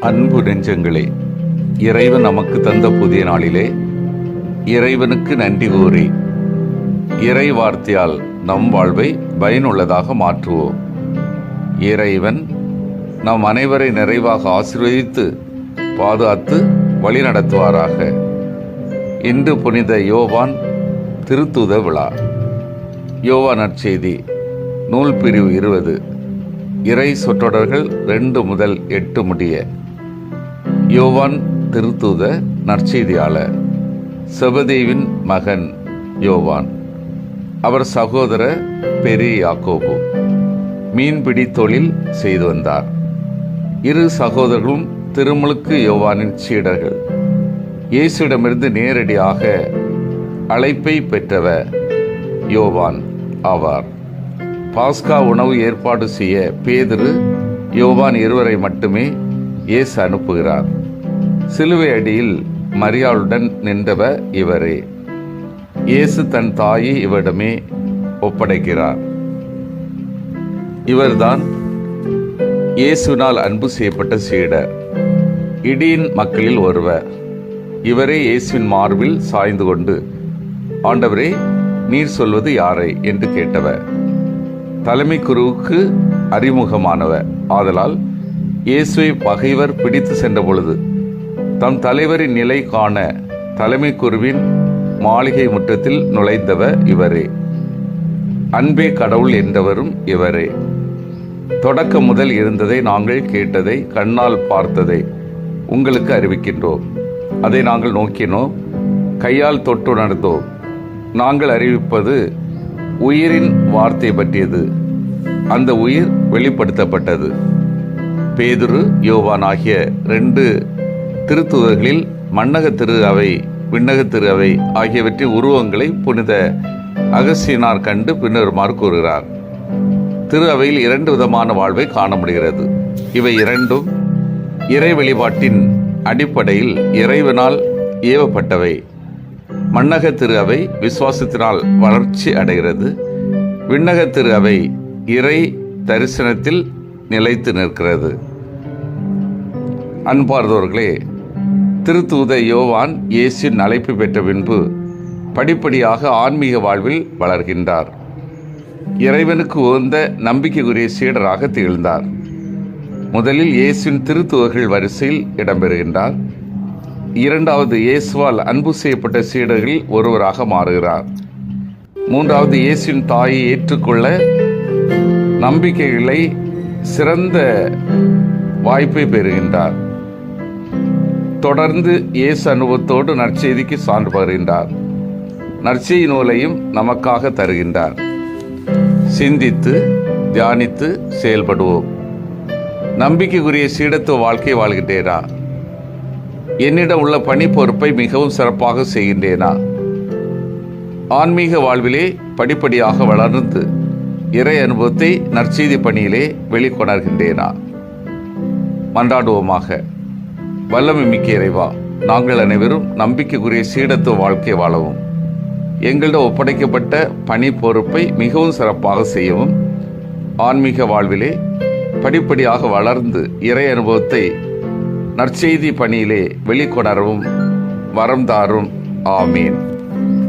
அன்பு நெஞ்சங்களே இறைவன் நமக்கு தந்த புதிய நாளிலே இறைவனுக்கு நன்றி கூறி இறை வார்த்தையால் நம் வாழ்வை பயனுள்ளதாக மாற்றுவோம். இறைவன் நம் அனைவரை நிறைவாக ஆசீர்வதித்து பாதுகாத்து வழிநடத்துவாராக. இன்று புனித யோவான் திருத்துத விழா. யோவா நற்செய்தி நூல் பிரிவு இருபது. இறை சொற்றொடர்கள் ரெண்டு முதல் எட்டு முடிய. யோவான் திருத்தூத நற்செய்தியாளர். செபதேவின் மகன் யோவான். அவர் சகோதர பெரிய யாக்கோபு. மீன்பிடி தொழில் செய்து வந்தார். இரு சகோதரர்களும் திருமுழுக்கு யோவானின் சீடர்கள். இயேசுவிடமிருந்து நேரடியாக அழைப்பை பெற்றவர் யோவான் ஆவார். பாஸ்கா உணவு ஏற்பாடு செய்ய பேதிரு யோவான் இருவரை மட்டுமே இயேசு அனுப்புகிறார். சிலுவை அடியில் மரியாளுடன் நின்றவர் இவரே. இயேசு தன் தாயை இவரிடமே ஒப்படைக்கிறார். இவர்தான் இயேசுவினால் அன்பு செய்யப்பட்ட சீடர். இடியின் மக்களில் ஒருவர். இவரே இயேசுவின் மார்பில் சாய்ந்து கொண்டு ஆண்டவரே நீர் சொல்வது யாரை? என்று கேட்டவர். தலைமை குருவுக்கு அறிமுகமானவர். ஆதலால் இயேசுவை பகைவர் பிடித்து சென்ற பொழுது தம் தலைவரின் நிலை காண தலைமை குருவின் மாளிகை முற்றத்தில் நுழைந்தவர் இவரே. அன்பே கடவுள் என்றவரும் இவரே. தொடக்கம் முதல் இருந்ததை நாங்கள் கேட்டதை கண்ணால் பார்த்ததை உங்களுக்கு அறிவிக்கின்றோம். அதை நாங்கள் நோக்கினோம் கையால் தொட்டு உணர்ந்தோம். நாங்கள் அறிவிப்பது உயிரின் வார்த்தை பற்றியது. அந்த உயிர் வெளிப்படுத்தப்பட்டது. பேதுரு யோவான் ஆகிய ரெண்டு திருத்துவர்களில் மன்னக திரு அவை விண்ணக திரு அவை ஆகியவற்றின் உருவங்களை புனித அகசியனார் கண்டு பின்வருமாறு கூறுகிறார். திரு அவையில் இரண்டு விதமான வாழ்வை காண முடிகிறது இவை இரண்டும் இறை வழிபாட்டின் அடிப்படையில் இறைவனால் ஏவப்பட்டவை. மன்னக திரு அவை விசுவாசத்தினால் வளர்ச்சி அடைகிறது. விண்ணக திரு அவை இறை தரிசனத்தில் நிலைத்து நிற்கிறது. அன்பார்ந்தவர்களே திருத்தூத யோவான் இயேசின் அழைப்பு பெற்ற பின்பு படிப்படியாக ஆன்மீக வாழ்வில் வளர்கின்றார். இறைவனுக்கு உகந்த நம்பிக்கைக்குரிய சீடராக திகழ்ந்தார். முதலில் இயேசுவின் திருத்துவர்கள் வரிசையில் இடம்பெறுகின்றார். இரண்டாவது இயேசுவால் அன்பு செய்யப்பட்ட சீடர்களில் ஒருவராக மாறுகிறார். மூன்றாவது இயேசுவின் தாயை ஏற்றுக்கொள்ள நம்பிக்கைகளை சிறந்த வாய்ப்பை பெறுகின்றார். தொடர்ந்து இயேசு அனுபவத்தோடு நற்செய்திக்கு சான்று பகிர்கின்றார். நற்செய்தி நூலையும் நமக்காக தருகின்றார். சிந்தித்து தியானித்து செயல்படுவோம். நம்பிக்கைக்குரிய சீடத்துவ வாழ்க்கை வாழ்கின்றேனா? என்னிடம் உள்ள பணி பொறுப்பை மிகவும் சிறப்பாக செய்கின்றேனா? ஆன்மீக வாழ்விலே படிப்படியாக வளர்ந்து இறை அனுபவத்தை நற்செய்தி பணியிலே வெளிக்கொணர்கின்றேனா? மன்றாடுவோமாக. வல்லமை மிக்க இறைவா நாங்கள் அனைவரும் நம்பிக்கைக்குரிய சீடத்துவ வாழ்க்கை வாழவும். எங்களிடம் ஒப்படைக்கப்பட்ட பணி பொறுப்பை மிகவும் சிறப்பாக செய்யவும். ஆன்மீக வாழ்விலே படிப்படியாக வளர்ந்து இறை அனுபவத்தை நற்செய்தி பணியிலே வெளிக்கொணரவும் வரம் தாரும். ஆமீன்.